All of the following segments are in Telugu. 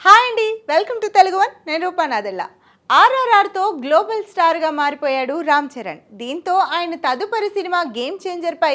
హాయ్ అండి వెల్కమ్ టు తెలుగు వన్ నేను రూపానాదెల్లా ఆర్ఆర్ఆర్తో గ్లోబల్ స్టార్గా మారిపోయాడు రామ్ చరణ్. దీంతో ఆయన తదుపరి సినిమా గేమ్ చేంజర్పై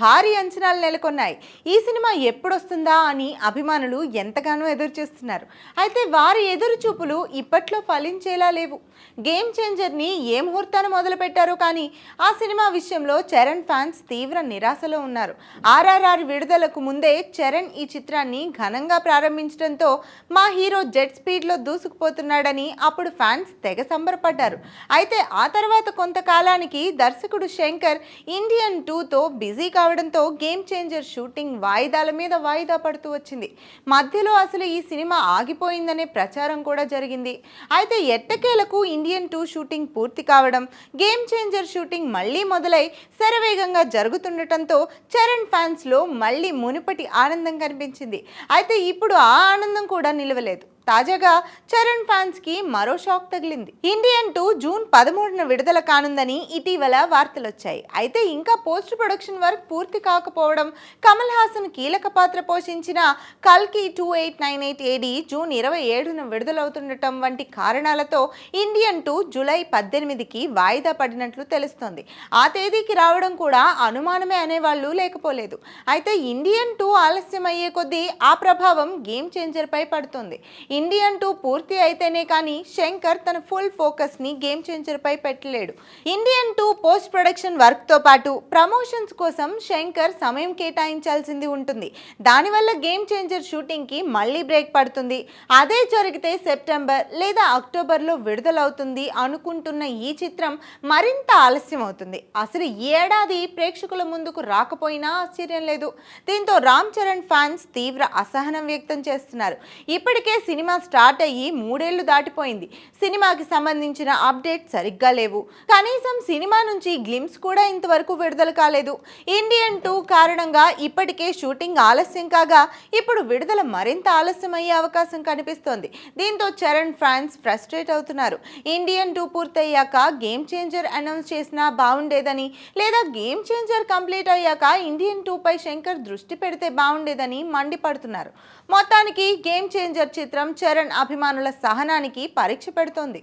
భారీ అంచనాలు నెలకొన్నాయి. ఈ సినిమా ఎప్పుడొస్తుందా అని అభిమానులు ఎంతగానో ఎదురు చూస్తున్నారు అయితే వారి ఎదురు చూపులు ఇప్పట్లో ఫలించేలా లేవు. గేమ్ చేంజర్ని ఏ ముహూర్తాన్ని మొదలుపెట్టారో కానీ ఆ సినిమా విషయంలో చరణ్ ఫ్యాన్స్ తీవ్ర నిరాశలో ఉన్నారు. ఆర్ఆర్ఆర్ విడుదలకు ముందే చరణ్ ఈ చిత్రాన్ని ఘనంగా ప్రారంభించడంతో మా హీరో జెట్ స్పీడ్లో దూసుకుపోతున్నాడని అప్పుడు ఫ్యాన్స్ తెగ సంబరపడ్డారు. అయితే ఆ తర్వాత కొంతకాలానికి దర్శకుడు శంకర్ ఇండియన్ టూతో బిజీ కావడంతో గేమ్ చేంజర్ షూటింగ్ వాయిదాల మీద వాయిదా పడుతూ వచ్చింది. మధ్యలో అసలు ఈ సినిమా ఆగిపోయిందనే ప్రచారం కూడా జరిగింది. అయితే ఎట్టకేలకు ఇండియన్ టూ షూటింగ్ పూర్తి కావడం గేమ్ చేంజర్ షూటింగ్ మళ్ళీ మొదలై శరవేగంగా జరుగుతుండటంతో చరణ్ ఫ్యాన్స్లో మళ్ళీ మునుపటి ఆనందం కనిపించింది. అయితే ఇప్పుడు ఆ ఆనందం కూడా నిలవలేదు. తాజాగా చరణ్ ఫ్యాన్స్కి మరో షాక్ తగిలింది. ఇండియన్ టూ జూన్ పదమూడున విడుదల కానుందని ఇటీవల వార్తలు వచ్చాయి అయితే ఇంకా పోస్ట్ ప్రొడక్షన్ వర్క్ పూర్తి కాకపోవడం కమల్ హాసన్ కీలక పాత్ర పోషించిన కల్కి two eight nine eight AD June ఇరవై ఏడున విడుదలవుతుండటం వంటి కారణాలతో ఇండియన్ టూ జూలై పద్దెనిమిదికి వాయిదా పడినట్లు తెలుస్తోంది. ఆ తేదీకి రావడం కూడా అనుమానమే అనేవాళ్ళు లేకపోలేదు. అయితే ఇండియన్ టూ ఆలస్యం అయ్యే కొద్దీ ఆ ప్రభావం గేమ్ చేంజర్ పై పడుతుంది. ఇండియన్ టూ పూర్తి అయితేనే కానీ శంకర్ తన ఫుల్ ఫోకస్ని గేమ్ చేంజర్ పై పెట్టలేడు. ఇండియన్ టూ పోస్ట్ ప్రొడక్షన్ వర్క్తో పాటు ప్రమోషన్స్ కోసం శంకర్ సమయం కేటాయించాల్సింది ఉంటుంది. దానివల్ల గేమ్ చేంజర్ షూటింగ్కి మళ్ళీ బ్రేక్ పడుతుంది. అదే జరిగితే సెప్టెంబర్ లేదా అక్టోబర్లో విడుదలవుతుంది అనుకుంటున్న ఈ చిత్రం మరింత ఆలస్యం అవుతుంది అసలు ఏడాది ప్రేక్షకుల ముందుకు రాకపోయినా ఆశ్చర్యం లేదు. దీంతో రామ్ చరణ్ ఫ్యాన్స్ తీవ్ర అసహనం వ్యక్తం చేస్తున్నారు. ఇప్పటికే సినిమా సినిమా స్టార్ట్ అయ్యి మూడేళ్ళు దాటిపోయింది. సినిమాకి సంబంధించిన అప్డేట్ సరిగ్గా లేవు. కనీసం సినిమా నుంచి గ్లిమ్స్ కూడా ఇంతవరకు విడుదల కాలేదు. ఇండియన్ టూ కారణంగా ఇప్పటికే షూటింగ్ ఆలస్యం కాగా ఇప్పుడు విడుదల మరింత ఆలస్యం అయ్యే అవకాశం కనిపిస్తోంది. దీంతో చరణ్ ఫ్యాన్స్ ఫ్రస్ట్రేట్ అవుతున్నారు. ఇండియన్ టూ పూర్తయ్యాక గేమ్ చేంజర్ అనౌన్స్ చేసినా బాగుండేదని లేదా గేమ్ చేంజర్ కంప్లీట్ అయ్యాక ఇండియన్ టూ పై శంకర్ దృష్టి పెడితే బాగుండేదని మండిపడుతున్నారు. మొత్తానికి గేమ్ చేంజర్ చిత్రం చరణ్ అభిమానుల సహనానికి పరీక్ష పెడుతోంది.